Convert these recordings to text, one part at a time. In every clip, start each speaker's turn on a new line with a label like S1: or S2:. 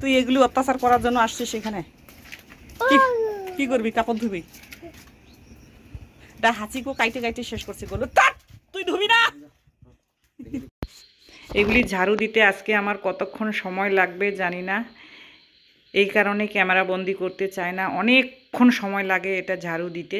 S1: তুই এগুলি অত্যাচার করার জন্য আসছিস সেখানে কি করবি, কাপড় ধুবি? দা হাঁচিকো কাইটে কাইটে শেষ করছে বলো তুই ধুবি না! এগুলি ঝাড়ু দিতে আজকে আমার কতক্ষণ সময় লাগবে জানি না। এই কারণে ক্যামেরা বন্দি করতে চায় না। অনেকক্ষণ সময় লাগে এটা ঝাড়ু দিতে।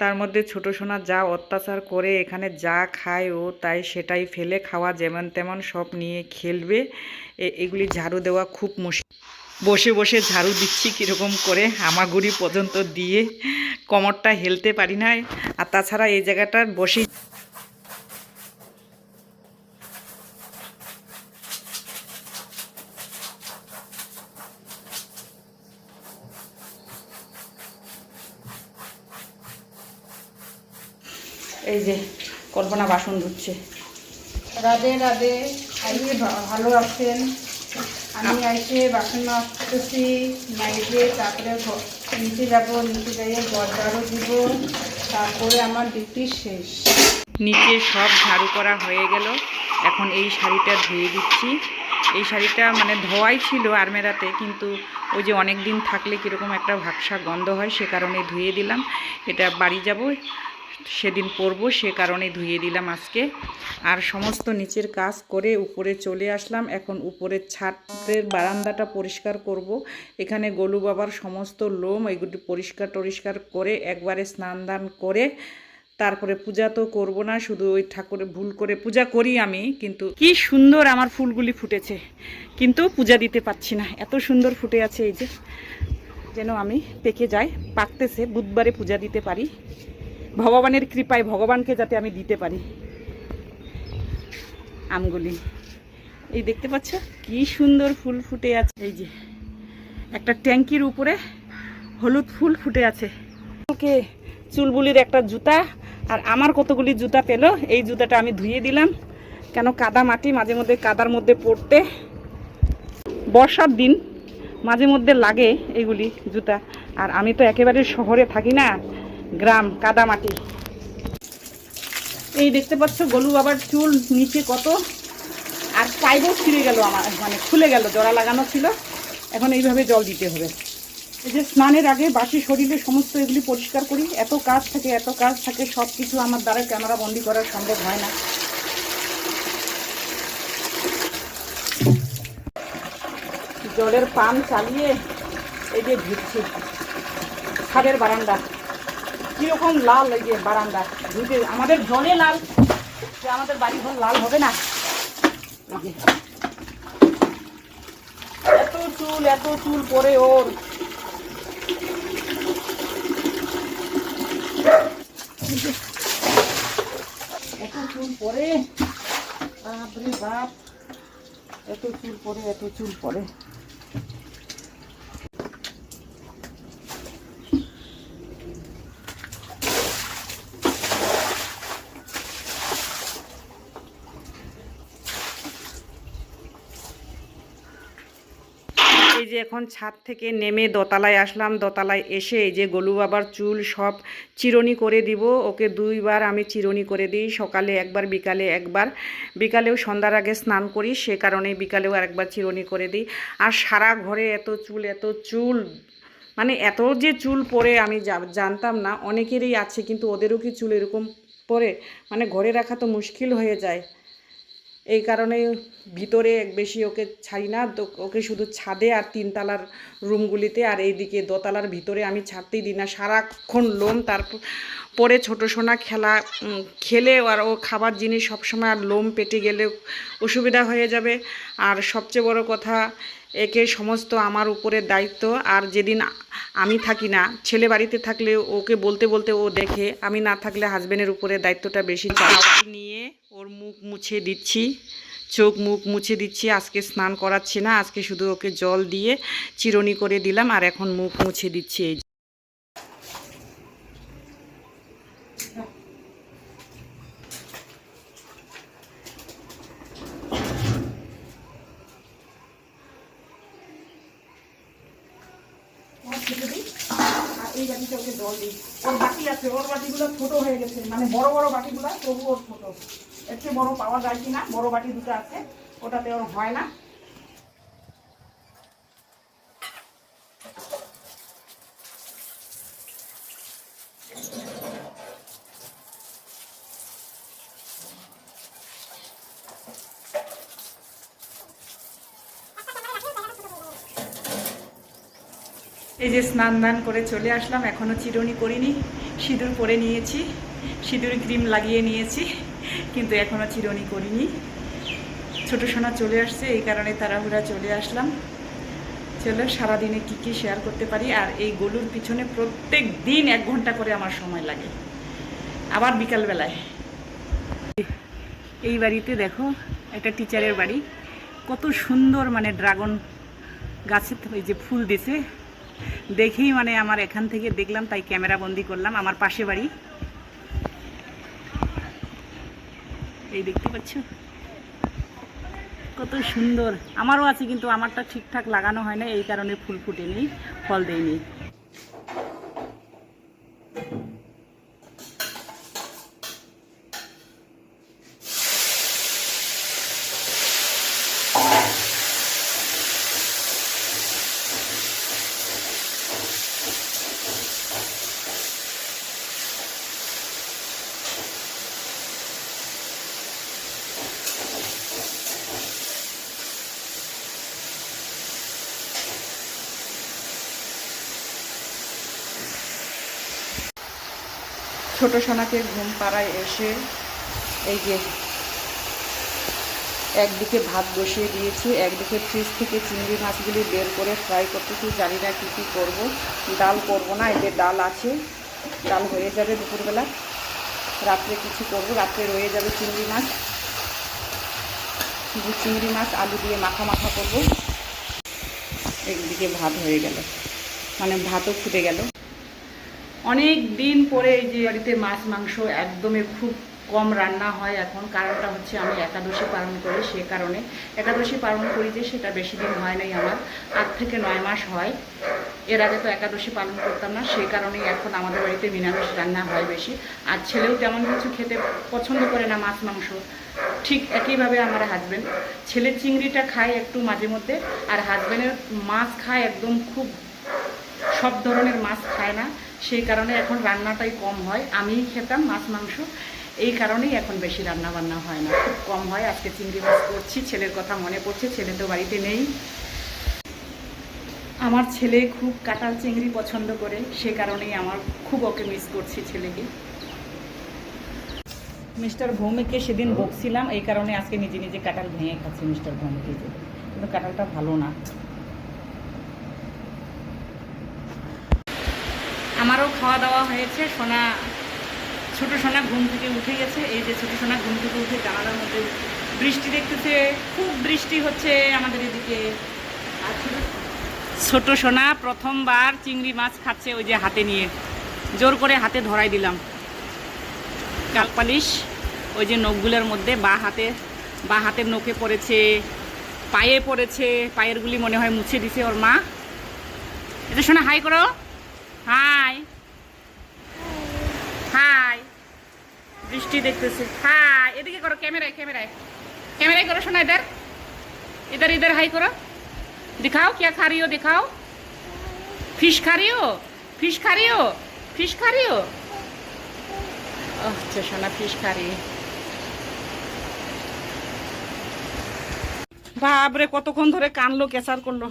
S1: তার মধ্যে ছোট সোনা যা অত্যাচার করে এখানে যা খায় ও তাই সেটাই ফেলে খাওয়া যেমন তেমন সব নিয়ে খেলবে। এগুলি ঝাড়ু দেওয়া খুব মুশকিল। বসে বসে ঝাড়ু দিচ্ছি কীরকম করে হামাগুড়ি পর্যন্ত দিয়ে। কমরটা হেলতে পারি না আর তাছাড়া এই জায়গাটার বসে এই যে কল্পনা বাসন ধুচ্ছে।
S2: রাধে রাধে আইয়ে ভালো আছেন? আমি আইসে বাসন মাজতেছি মাইজে তারপরে নিচে যাব নিচে যাইয়ে ঘর ঝাড়ু দিব তারপরে আমার ডিউটি শেষ।
S1: নিচে সব ঝাড়ু করা হয়ে গেল। এখন এই শাড়িটা ধুয়ে দিচ্ছি। এই শাড়িটা মানে ধোয়াই ছিল আরমেরাতে কিন্তু ওই যে অনেক দিন থাকলে কীরকম একটা ভাবসা গন্ধ হয় সে কারণে ধুয়ে দিলাম। এটা বাড়ি যাব সেদিন পরবো, সে কারণে ধুয়ে দিলাম আজকে। আর সমস্ত নিচের কাজ করে উপরে চলে আসলাম। এখন উপরের ছাদের বারান্দাটা পরিষ্কার করব। এখানে গোলু বাবার সমস্ত লোম এগুলি পরিষ্কার টরিষ্কার করে একবারে স্নান দান করে তারপরে পূজা তো করব না, শুধু ওই ঠাকুরে ভুল করে পূজা করি আমি, কিন্তু কি সুন্দর আমার ফুলগুলি ফুটেছে। কিন্তু পূজা দিতে পারছি না, এত সুন্দর ফুটে আছে এই যে। যেন আমি পেকে যাই, পাকতেছে, বুধবারে পূজা দিতে পারি। ভগবানের কৃপায় ভগবানকে যাতে আমি দিতে পারি। আমগুলি। এই দেখতে পাচ্ছ? কি সুন্দর ফুল ফুটে আছে। এই যে, একটা ট্যাঙ্কির উপরে হলুদ ফুল ফুটে আছে। ওকে, চুলবুলির একটা জুতা আর আমার কতগুলি জুতা পেল, এই জুতাটা আমি ধুয়ে দিলাম। কেন কাদা মাটি মাঝে মধ্যে কাদার মধ্যে পড়তে। বর্ষার দিন মাঝে মধ্যে লাগে এগুলি জুতা। আর আমি তো একেবারে শহরে থাকি না গ্রাম কাদা মাটি এই দেখতে পাচ্ছ, গলু বাবার চুল নিচে কত? আর পাইপও ছিঁড়ে গেল আমার মানে খুলে গেল জড়া লাগানো ছিল। এখন এইভাবে জল দিতে হবে। এই যে স্নানের আগে বাসি শরীরে সমস্ত এগুলি পরিষ্কার করি। এত কাজ থাকে, এত কাজ থাকে সব কিছু আমার দ্বারা ক্যামেরা বন্দি করা সম্ভব হয় না। জলের পান চালিয়ে এই যে ধুচ্ছি ছাদের বারান্দা। কীরকম লাল এই যে বারান্দা? ধুতে আমাদের জলে লাল আমাদের বাড়ি ঘর লাল হবে না? এত চুল এত চুল পরে ওর। এত চুল পরে। বাপরে বাপ। এত চুল পরে, এত চুল পরে। এখন ছাদ থেকে নেমে দোতলায় আসলাম। দোতলায় এসে যে গোলু বাবার চুল সব চিরনি করে দিব। ওকে দুইবার আমি চিরনি করে দিই। সকালে একবার, বিকালে একবার। বিকালেও সন্ধ্যার আগে স্নান করি। সে কারণে বিকালেও আরেকবার চিরনি করে দিই। আর সারা ঘরে এত চুল এত চুল মানে এত যে চুল পরে আমি জানতাম না। অনেকেরই আছে, কিন্তু ওদেরও কি চুল এরকম পরে? মানে ঘরে রাখা তো মুশকিল হয়ে যায়। এই কারণে ভিতরে বেশি ওকে ছাড়ি না। তো ওকে শুধু ছাদে আর তিনতলার রুমগুলিতে আর এইদিকে দোতলার ভিতরে আমি ছাড়তেই দিই না। সারাক্ষণ লোম তার পরে ছোটো সোনা খেলা খেলে আর ও খাবার জিনিস সবসময় আর লোম পেটে গেলে অসুবিধা হয়ে যাবে। আর সবচেয়ে বড় কথা একে সমস্ত আমার উপরে দায়িত্ব আর যেদিন আমি থাকি না ছেলে বাড়িতে থাকলে ওকে বলতে বলতে ও দেখে আমি না থাকলে হাজব্যান্ডের উপরে দায়িত্বটা বেশি চাপ নিয়ে ওর মুখ মুছে দিচ্ছি চোখ মুখ মুছে দিচ্ছি আজকে স্নান করাচ্ছি না আজকে শুধু ওকে জল দিয়ে চিরনি করে দিলাম আর এখন মুখ মুছে দিচ্ছি এই যে। আর এই বাটিতে ওকে জল দিই। ওর বাটি আছে, ওর বাটিগুলো ছোট হয়ে গেছে। মানে বড় বড় বাটিগুলো তবু ওর ছোট চেয়ে বড় পাওয়া যায় কিনা, বড় বাটি দুটো আছে, ওটাতে ওর হয় না। এই যে স্নান দান করে চলে আসলাম এখনও চিরুনি করিনি, সিঁদুর পরে নিয়েছি, সিঁদুর ক্রিম লাগিয়ে নিয়েছি, কিন্তু এখনও চিরুনি করিনি। ছোটো সোনা চলে আসছে, এই কারণে তাড়াহুড়া চলে আসলাম। চলো, সারাদিনে কি কি শেয়ার করতে পারি? আর এই গলুর পিছনে প্রত্যেক দিন এক ঘণ্টা করে আমার সময় লাগে। আবার বিকালবেলায় এই বাড়িতে দেখো, একটা টিচারের বাড়ি। কত সুন্দর মানে ড্রাগন গাছে ওই যে ফুল দিছে। দেখেই মানে আমার এখান থেকে দেখলাম, তাই ক্যামেরা বন্দি করলাম, আমার পাশে বাড়ি। এই দেখতে পাচ্ছ? কত সুন্দর। আমারও আছে কিন্তু, আমারটা ঠিকঠাক লাগানো হয় না, এই কারণে ফুল ফুটেনি, ফল দেয়নি। ছোট সোনাকে ঘুম পাড়ায় এসে এই যে একদিকে ভাত বসিয়ে দিয়েছি, একদিকে ফ্রিজ থেকে চিংড়ি মাছগুলি বের করে ফ্রাই করতেছি, জানি না কী কী করব, ডাল করব না, এই যে ডাল আছে, ডাল হয়ে যাবে দুপুরবেলা। রাত্রে কিছু করব, রাত্রে রয়ে যাবে চিংড়ি মাছ। চিংড়ি মাছ আলু দিয়ে মাখা মাখা করব। একদিকে ভাত হয়ে গেল মানে ভাতও ফুটে গেল। অনেক দিন পরে এই যে বাড়িতে মাছ, মাংস একদমই খুব কম রান্না হয় এখন। কারণটা হচ্ছে আমি একাদশী পালন করি সে কারণে। একাদশী পালন করি যে সেটা বেশি দিন হয় নাই আমার। আট থেকে নয় মাস হয়। এর আগে তো একাদশী পালন করতাম না সেই কারণেই এখন আমাদের বাড়িতে নিরামিষ রান্না হয় বেশি। আর ছেলেও তেমন কিছু খেতে পছন্দ করে না মাছ, মাংস। ঠিক একইভাবে আমার হাজব্যান্ড ছেলে চিংড়িটা খায় একটু মাঝে মধ্যে, আর হাজবেন্ডের মাছ খায় একদম খুব সব ধরনের মাছ খায় না। সেই কারণে এখন রান্নাটাই কম হয়। আমিই খেতাম মাছ, মাংস। এই কারণেই এখন বেশি রান্না বান্না হয় না। খুব কম হয়। আজকে চিংড়ি মাছ করছি। ছেলের কথা মনে পড়ছে। ছেলে তো বাড়িতে নেই। আমার ছেলে খুব কাঁটাল চিংড়ি পছন্দ করে। সে কারণেই আমার খুব ওকে মিস করছি ছেলেকে। মিস্টার ভৌমিককে সেদিন বকছিলাম। এই কারণে আজকে নিজে নিজে কাঁঠাল ভেঙে খাচ্ছি মিস্টার ভৌমিকে। কিন্তু কাঁঠালটা ভালো না। আমারও খাওয়া দাওয়া হয়েছে। সোনা, ছোটো সোনা ঘুম থেকে উঠে গেছে। এই যে ছোট সোনা ঘুম থেকে উঠে জানালার মধ্যে বৃষ্টি দেখতেছে। খুব বৃষ্টি হচ্ছে আমাদের এদিকে। আর সোনা? প্রথমবার চিংড়ি মাছ খাচ্ছে ওই যে হাতে নিয়ে। জোর করে হাতে ধরাই দিলাম। কালপালিশ ওই যে নখগুলোর মধ্যে বা হাতে, বা হাতের নখে পড়েছে, পায়ে পড়েছে, পায়েরগুলি মনে হয় মুছে দিছে ওর মা। এটা শোনা হাই করো। হাই হাই বৃষ্টি দেখতেছে হাই এদিকে করো ক্যামেরায় ক্যামেরায় ক্যামেরায় করো শোনা इधर इधर इधर हाई करो दिखाओ क्या खा रही हो दिखाओ फिश खा रही हो फिश खा रही हो फिश खा रही हो अच्छा सोना फिश खा रही है বাপরে কতক্ষণ ধরে কানলো কেসার করলো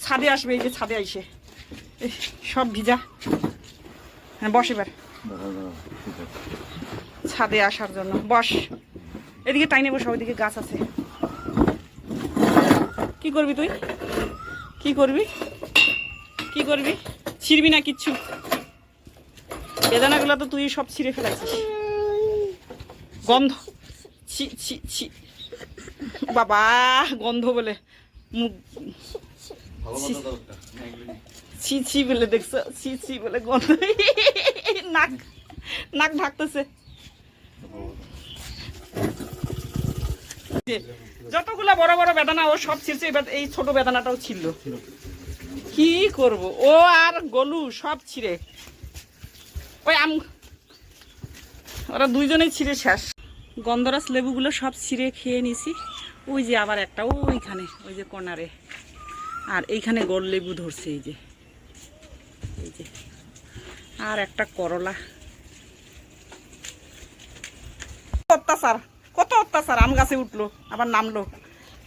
S1: ছাদে আসবে এই যে ছাদে আইসে এই, সব ভিজা। হ্যাঁ বস এবার। ছাদে আসার জন্য। বস, এদিকে টাইনে বসা, ওইদিকে গাছ আছে। কি করবি তুই? কি করবি? কি করবি? ছিড়বি না কিচ্ছু? বেদানাগুলো তো তুই সব ছিঁড়ে ফেলাইছিস গন্ধ। ছি ছি ছি। বাবা, গন্ধ বলে। মুখ ছি ছি বলে দেখছ? ছি ছি বলে গন্ধ। নাক নাক ঢাকতেছে যতগুলা বড় বড় বেদানা, ও সব ছিঁড়ছে, এবার এই ছোট বেদানাটাও ছিল কি করব? ও আর গলু সব ছিঁড়ে। ওই আম, ওরা দুইজনেই ছিঁড়ে শেষ। গন্ধরাস লেবুগুলো সব ছিঁড়ে খেয়ে নিছি। ওই যে আবার একটা, ওইখানে, ওই যে কর্নারে আর এইখানে গোল লেবু ধরছে, এই যে। আর একটা করলা। অত্যাচার, কত অত্যাচার, আম গাছে উঠল, আবার নামলো।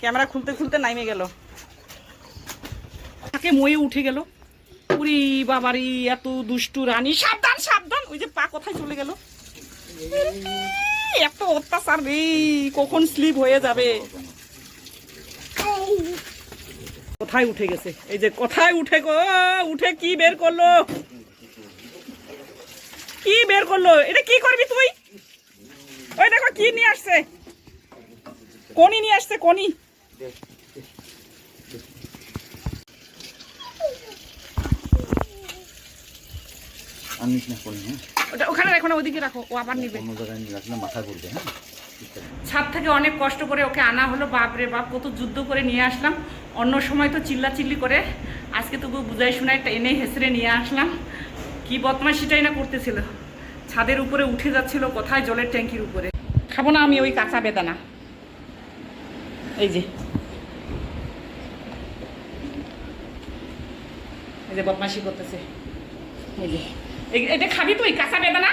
S1: ক্যামেরা খুলতে খুলতে নামে গেল। তাকে ময়ে উঠে গেল। উরি বাবারি, এত দুষ্টু রানী। সাবধান সাবধান। ওই যে পা কোথায় চলে গেল? এত অত্যাচার রে, কখন স্লিপ হয়ে যাবে? কোথায় উঠে গেছে। এই যে কোথায় উঠে গো উঠে কি বের করল? কি বের করল? এটা কি করবি তুই? ওই দেখো কি নিয়ে আসছে? কোনি নিয়ে আসছে কোনি।
S3: হ্যাঁ?
S1: ওটা ওখানে রাখো না ওদিকে রাখো ও আবার নিবে।
S3: অন্য জায়গায় মাথায় পড়বে হ্যাঁ?
S1: ছাদ থেকে অনেক কষ্ট করে ওকে আনা হলো বাপরে বাপ কত যুদ্ধ করে নিয়ে আসলাম। অন্য সময় তো চিল্লা চিল্লি করে। আজকে তবু বুঝাই শোনায় এনে হেসড়ে নিয়ে আসলাম। কি বদমাশিটাই না করতেছিল। ছাদের উপরে উঠে যাচ্ছিল কোথায়? জলের ট্যাঙ্কির উপরে। খাব না আমি ওই কাঁচা বেদানা। এই যে। এই যে বদমাশি করতেছে। এই যে। এটা খাবি তুই কাঁচা বেদানা?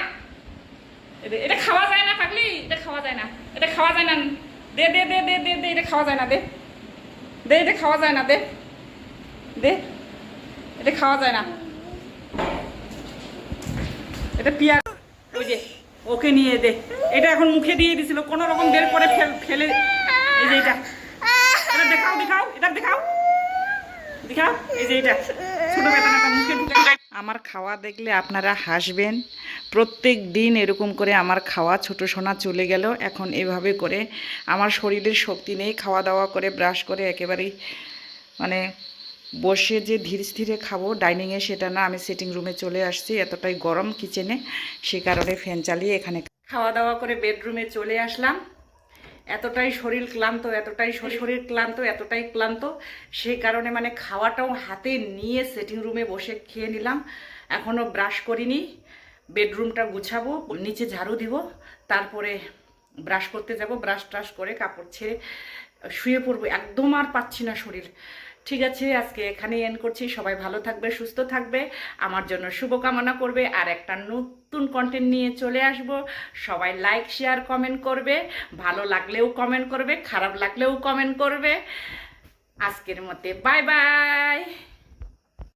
S1: এটা খাওয়া যায় না পাগলি? এটা খাওয়া যায় না। এটা খাওয়া যায় না। দে দে দে দে দে দে, এটা খাওয়া যায় না, দে। দে, এটা খাওয়া যায় না, দে। দে, এটা খাওয়া যায় না। এটা পিয়াজ। ওই যে, ওকে নিয়ে দে। এটা এখন মুখে দিয়ে দিছিল, কোনো রকম বের করে ফেল- এই যে এটা। এটা দেখাও দেখাও, এটা দেখাও। দেখাও, এই যে এটা। মুখে ঢুকে আমার খাওয়া দেখলে আপনারা হাসবেন। প্রত্যেক দিন এরকম করে আমার খাওয়া ছোট সোনা চলে গেল। এখন এভাবে করে আমার শরীরের শক্তি নেই। খাওয়া দাওয়া করে, ব্রাশ করে একেবারেই মানে বসে যে ধীরে ধীরে খাব, ডাইনিংয়ে সেটা না, আমি সিটিং রুমে চলে আসছি। এতটাই গরম কিচেনে সে কারণে ফ্যান চালিয়ে এখানে খাওয়া দাওয়া করে বেডরুমে চলে আসলাম। এতটাই শরীর ক্লান্ত, এতটাই শরীর ক্লান্ত, এতটাই ক্লান্ত। সেই কারণে মানে খাওয়াটাও হাতে নিয়ে সেটিং রুমে বসে খেয়ে নিলাম। এখনও ব্রাশ করিনি। বেডরুমটা গুছাবো, নিচে ঝাড়ু দিব, তারপরে ব্রাশ করতে যাব, ব্রাশ ট্রাশ করে কাপড় ছেড়ে শুয়ে পড়ব, একদম আর পাচ্ছি না শরীর। ঠিক আছে, আজকে এখানেই এন্ড করছি, সবাই ভালো থাকবে, সুস্থ থাকবে, আমার জন্য শুভকামনা করবে, আর একটা নতুন কন্টেন্ট নিয়ে চলে আসব। সবাই লাইক শেয়ার কমেন্ট করবে, ভালো লাগলেও কমেন্ট করবে, খারাপ লাগলেও কমেন্ট করবে। আজকের মতে বাই বাই